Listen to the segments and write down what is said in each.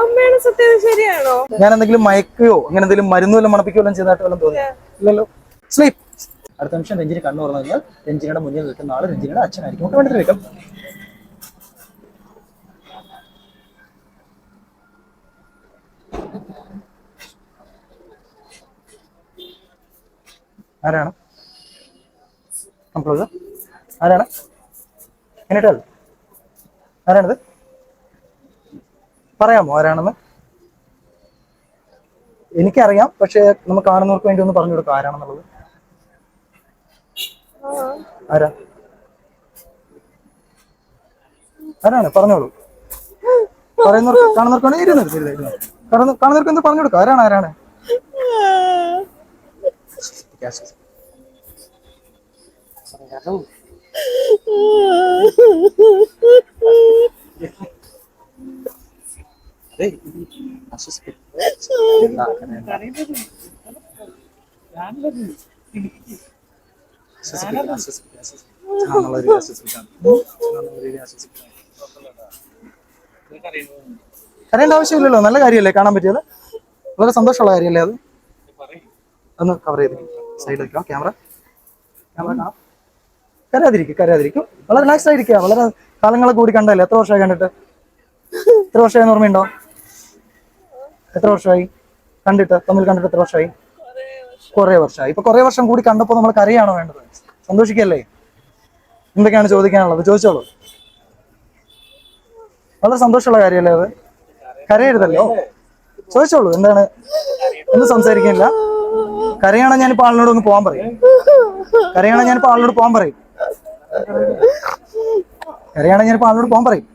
അമ്മയുടെ സത്യം ശരിയാണോ? ഞാൻ എന്തെങ്കിലും മയക്കുകയോ അങ്ങനെ എന്തെങ്കിലും മരുന്ന് വല്ലതും മണപ്പിക്കുകയോ വല്ലതും വല്ലതും തോന്നി ഇല്ലല്ലോ. സ്ലീപ്പ് അടുത്ത നിമിഷം രഞ്ജിനി കണ്ണു തുറന്നു കഴിഞ്ഞാൽ രഞ്ജിനിയുടെ മുന്നിൽ നിൽക്കുന്ന ആൾ രഞ്ജിനിയുടെ അച്ഛനായിരിക്കും. വേണ്ടി വെക്കാം ആരാണ്? ആരാണ്? എന്നിട്ട് ആരാണിത്? പറയാമോ ആരാണെന്ന്? എനിക്കറിയാം പക്ഷെ നമുക്ക് കാണുന്നവർക്ക് വേണ്ടി ഒന്ന് പറഞ്ഞു കൊടുക്കാം ആരാണെന്നുള്ളത്. ആരാ? ആരാണ്? പറഞ്ഞോളൂ. പറയുന്നവർക്ക് കാണുന്നവർക്കാണ് വേണ്ടി ഇരുന്നു ഇരുന്നു, ഇരുന്നു. കാണുന്ന കാണുന്നവർക്ക് എന്ത് പറഞ്ഞു കൊടുക്കാം. ആരാണ് ആരാണ്? കരയേണ്ട ആവശ്യമില്ലല്ലോ. നല്ല കാര്യമല്ലേ കാണാൻ പറ്റിയത്? വളരെ സന്തോഷമുള്ള കാര്യമല്ലേ അത്? ഒന്ന് കവർ ചെയ്ത് സൈഡ് വെക്കാം ക്യാമറ ക്യാമറ കരയാതിരിക്കും വളരെ റിലാക്സ് ആയിരിക്കുക. വളരെ കാലങ്ങളെ കൂടി കണ്ടല്ലേ എത്ര വർഷമായി കണ്ടിട്ട്? എത്ര വർഷമായി ഓർമ്മയുണ്ടോ? എത്ര വർഷമായി? കണ്ടിട്ട് തമ്മിൽ കണ്ടിട്ട് എത്ര വർഷമായി? കുറെ വർഷമായി. ഇപ്പൊ കുറെ വർഷം കൂടി കണ്ടപ്പോൾ നമ്മൾ കരയാണോ വേണ്ടത്? സന്തോഷിക്കല്ലേ? എന്തൊക്കെയാണ് ചോദിക്കാനുള്ളത്? ചോദിച്ചോളൂ. വളരെ സന്തോഷമുള്ള കാര്യമല്ലേ അത്? കരയരുതല്ലോ. ചോദിച്ചോളൂ എന്താണ്? ഒന്നും സംസാരിക്കുന്നില്ല. കരയാണോ ഞാനിപ്പോ ആളിനോട് ഒന്ന് പോകാൻ പറയും? കരയാണോ ഞാനിപ്പോ ആളിനോട് പോകാൻ പറയും? കരയാണോ ഞാനിപ്പോ ആളിനോട് പോകാൻ പറയും?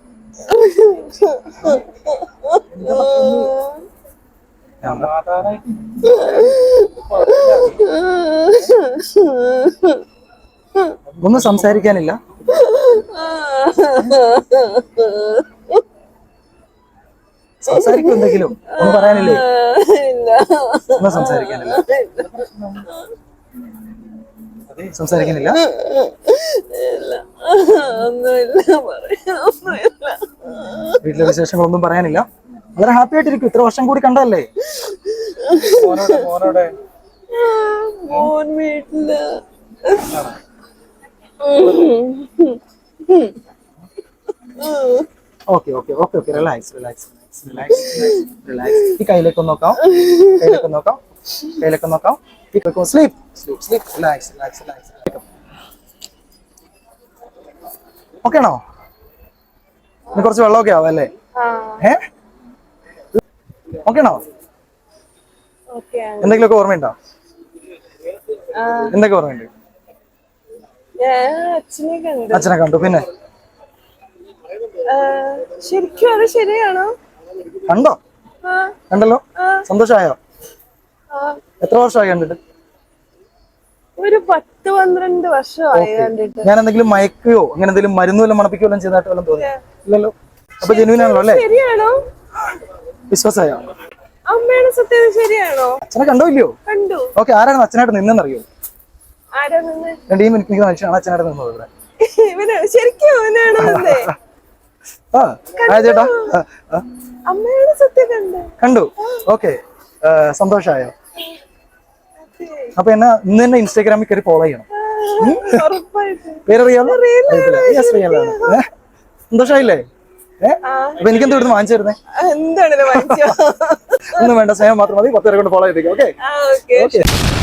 ഒന്നും സംസാരിക്കാനില്ല. സംസാരിക്കും എന്തെങ്കിലും? ഒന്നും പറയാനില്ലേ? ഒന്നും സംസാരിക്കാനില്ല. സംസാരിക്കാനില്ല? വീട്ടിലെ വിശേഷങ്ങളൊന്നും പറയാനില്ല? വളരെ ഹാപ്പി ആയിട്ടിരിക്കും. ഇത്ര വർഷം കൂടി കണ്ടതല്ലേ? മോൻ വീട്ടിൽ. Okay okay okay okay relax relax relax relax ഈ കയ്യിലേക്ക് ഒന്ന് നോക്കാം. കയ്യിലേക്ക് നോക്കാം. കയ്യിലേക്ക് നോക്കാം. നോക്കാം sleep sleep sleep relax relax relax okay ആണോ? കുറച്ച് വെള്ളമൊക്കെ ആവും അല്ലേ? ആ. ഏ ഓക്കെ ആണോ ഓക്കെ എന്തെങ്കിലുമൊക്കെ ഓർമ്മയുണ്ടോ? എന്തൊക്കെ ഓർമ്മയുണ്ട്? അച്ഛനെ കണ്ടു പിന്നെ? ശരിക്കും അത് ശരിയാണോ? കണ്ടോ? കണ്ടല്ലോ. സന്തോഷമായോ എത്ര വർഷമായി കണ്ടിട്ട്? ഒരു പത്ത് പന്ത്രണ്ട് വർഷമായി കണ്ടിട്ട്. ഞാൻ എന്തെങ്കിലും മയക്കുകയോ അങ്ങനെ എന്തെങ്കിലും മരുന്ന് വല്ലതും മണപ്പിക്കുകയോ വല്ലതും ചെയ്തായിട്ട് വല്ലതും തോന്നി ഇല്ലല്ലോ. അപ്പൊ ജനുവിനാണല്ലോ അല്ലേ? ശരിയാണോ? വിശ്വാസമായോ അമ്മയുടെ സത്യം ശരിയാണോ? അച്ഛനെ കണ്ടോ ഇല്ലയോ? കണ്ടു. ഓക്കെ ആരാണ് അച്ഛനായിട്ട് നിന്നെന്നറിയോ രണ്ടേ മിനിറ്റ് മനുഷ്യനാണ് അച്ഛനായിട്ട് നിന്നത് ഇവിടെ. ശരിക്കും ആ ചേട്ടാ. സത്യം കണ്ടു. കണ്ടു. ഓക്കെ സന്തോഷായോ? അപ്പൊ എന്നെ ഇന്ന് തന്നെ ഇൻസ്റ്റാഗ്രാമിൽ കയറി ഫോളോ ചെയ്യണം. പേരറിയാലോ? യെസ് റിയലാണ് എനിക്ക്. അപ്പൊ എനിക്കെന്ത് ഇവിടുന്ന് വാങ്ങിച്ചു തരുന്നേ? എന്താണ് ഒന്നും വേണ്ട സ്നേഹം മാത്രം മതി. പത്ത് പേരെ കൊണ്ട് ഫോളോ ചെയ്തേക്കും ഓക്കെ ഓക്കെ